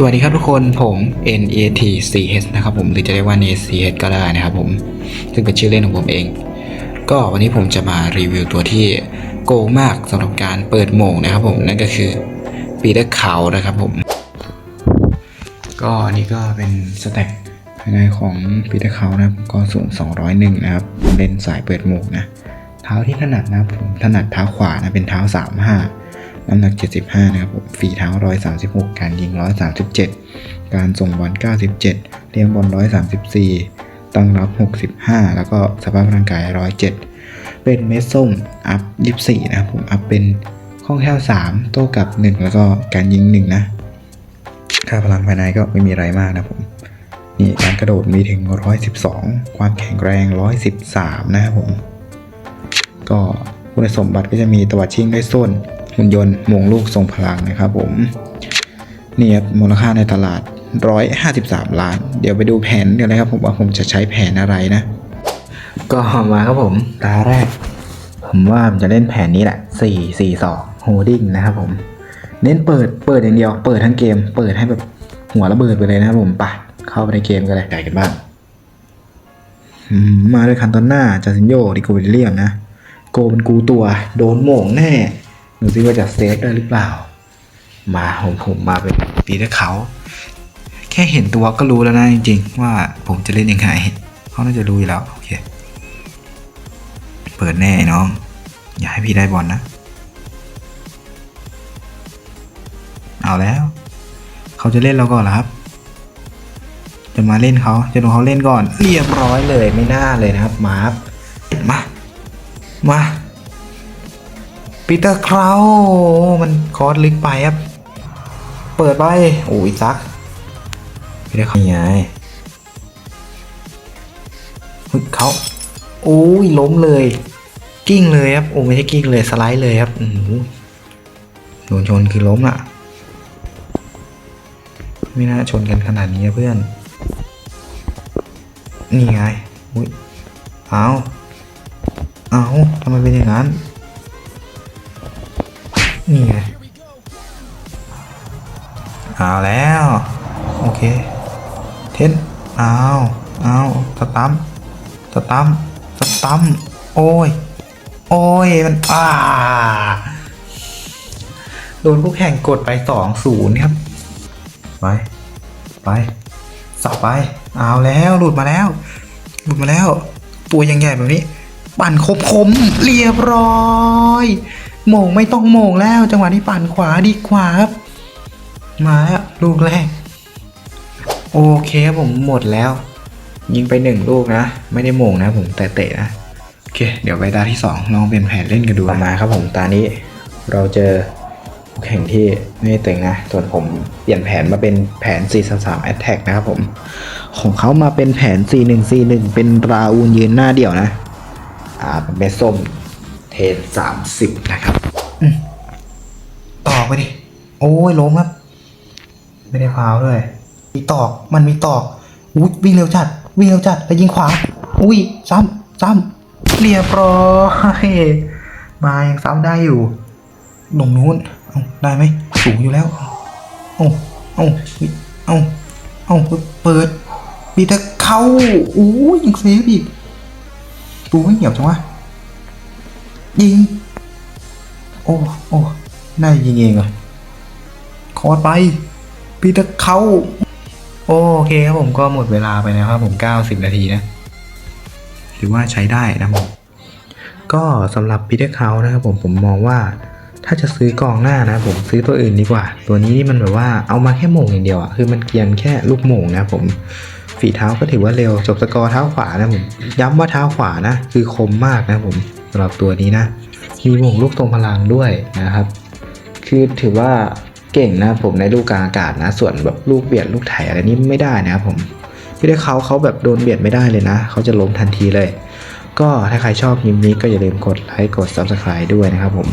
สวัสดีครับทุกคนผม NAT CH นะครับผมหรือจะเรียกว่า NAT CH ก็ได้นะครับผม ซึ่งเป็นชื่อเล่นของผมเอง ก็วันนี้ผมจะมารีวิวตัวที่โกงมากสำหรับการเปิดโหมงนะครับผม นั่นก็คือปีเตอร์เขานะครับผม ก็อันนี้ก็เป็นสแต็กภายในของปีเตอร์เขานะครับก็สูง 201 นะครับเล่นสายเปิดโหมงนะ เท้าที่ถนัดนะครับผมถนัดเท้าขวานะเป็นเท้า 35 น้ำหนัก 75 นะครับผมฝีเท้า 136 การยิง 137 การส่งบอล 97 เลี้ยงบอล 134 ตั้งรับ 65 แล้วก็สภาพร่างกาย 107 เป็นเมสส้มอัพ 24 นะครับผมอัพเป็นข้องแค่ว3 โต้กับ 1 แล้วก็การยิง 1 นะ ค่าพลังภายในก็ไม่มีอะไรมากนะผมนี่การกระโดดมีถึง 112 ความแข็งแรง 113 นะครับผม ก็ คุณสมบัติก็จะมีตวัดชิงได้ส้นหุ่นยนต์หมวงลูกทรงพลังนะครับผมนี่ครับมูลค่าในตลาด 153 ล้าน เดี๋ยวไปดูแผนกันเลยครับผมว่าผมจะใช้แผนอะไรนะ ก็มาครับผมตาแรก ผมว่าผมจะเล่นแผนนี้แหละ 4 4 2 holding นะครับผม เน้นเปิดเปิดอย่างเดียว เปิดทั้งเกม เปิดให้แบบหัวระเบิดไปเลยนะครับผมไปเข้าไปในเกมกันเลยใหญ่กันบ้างอืมมาด้วยคันตอนหน้าจาซินโยดิโกวิลเลียมนะ โกเป็นกูตัว โดนโม่งแน่ดูซิว่าจะเซฟได้หรือเปล่า มาผมผมมาเป็นปีเตอร์เขา แค่เห็นตัวก็รู้แล้วนะจริงๆ ว่าผมจะเล่นยังไงเขาน่าจะรู้อยู่แล้ว โอเค เปิดแน่น้อง อย่าให้พี่ได้บอลนะเอาแล้ว เขาจะเล่นเราก่อนเหรอครับจะมาเล่นเขาจะโดนเขาเล่นก่อน เรียบร้อยเลยไม่น่าเลยนะครับมาครับมา มาปีเตอร์คราวมันคอร์สลึกไปครับ เปิดไป โอ้ยซักปีเตอร์คราไงเฮ้เขาโอ้ยล้มเลย กิ้งเลยครับ โอ้ไม่ใช่กิ้งเลยสไลด์เลยครับอือหือโดนชนคือล้มอะไม่น่าชนกันขนาดนี้เพื่อน นี่ไงอุ้ยเอา เอาทำไมเป็นอย่างนั้น นี่ไง เอาแล้ว โอเค เทนเอาเอาสตัมสตัมสตัมโอ้ย โอ้ย มันอ่าโดนผู้แข่งกดไปสองศูนย์ครับ ไป ไปสับไป เอาแล้ว หลุดมาแล้ว หลุดมาแล้วตัวยังใหญ่แบบนี้ ปั่นคมคมเรียบร้อยโมงไม่ต้องโมงแล้ว จังหวะนี้ปั่นขวาดีกว่าครับ มาแล้วลูกแรก โอเคผมหมดแล้ว ยิงไปหนึ่งลูกนะ ไม่ได้โมงนะผมแต่เตะนะโอเค เดี๋ยวไปตาที่สองลองเปลี่ยนแผนเล่นกันดูมาครับผมตานี้ เราเจอแข่งที่ไม่ตึงนะ ส่วนผมเปลี่ยนแผนมาเป็นแผน 4 3 3 Attack นะครับผม ของเขามาเป็นแผน 4 1 4 1 เป็นราอูนยืนหน้าเดี่ยวนะาเป็นเบสส้มเทน30นะครับต่อไปดิ โอ้ยล้มครับ ไม่ได้พาวด้วย มีตอกมันมีตอกอุ้ยวิ่งเร็วจัด วิ่งเร็วจัดแล้วยิงขวา อุ้ยซ้ำซ้ำเรียบร้อยมายังซ้ำได้อยู่ตรงนู้นเอาได้ไหมสูงอยู่แล้วเอาเอาเอาเอาเปิดปีเตอร์เข้าอู้ยยิงเซฟอีก ตูไม่เหยียบจังวะ ยิง โอ้ โอ้น่ายิงเองเหรอคอร์ไปปีเตอร์เขา โอเคครับผมก็หมดเวลาไปแล้วครับผม90 นาทีนะ ถือว่าใช้ได้นะผมก็สำหรับปีเตอร์เขานะครับผมผมมองว่าถ้าจะซื้อกองหน้านะผมซื้อตัวอื่นดีกว่า ตัวนี้นี่มันแบบว่าเอามาแค่โหม่งอย่างเดียวอะคือมันเกียนแค่ลูกโหม่งนะผม ฝีเท้าก็ถือว่าเร็ว จบสกอร์เท้าขวานะผมย้ำว่าเท้าขวานะ คือคมมากนะผมสำหรับตัวนี้นะ มีหม่งลูกทรงพลังด้วยนะครับ คือถือว่าเก่งนะผมในลูกกลางอากาศนะ ส่วนแบบลูกเบียดลูกไถอะไรนี้ไม่ได้นะครับผมพี่ได้เขาเขาแบบโดนเบียดไม่ได้เลยนะ เขาจะล้มทันทีเลย ก็ถ้าใครชอบคลิปนี้ก็อย่าลืมกดไลค์กด Subscribe ด้วยนะครับผม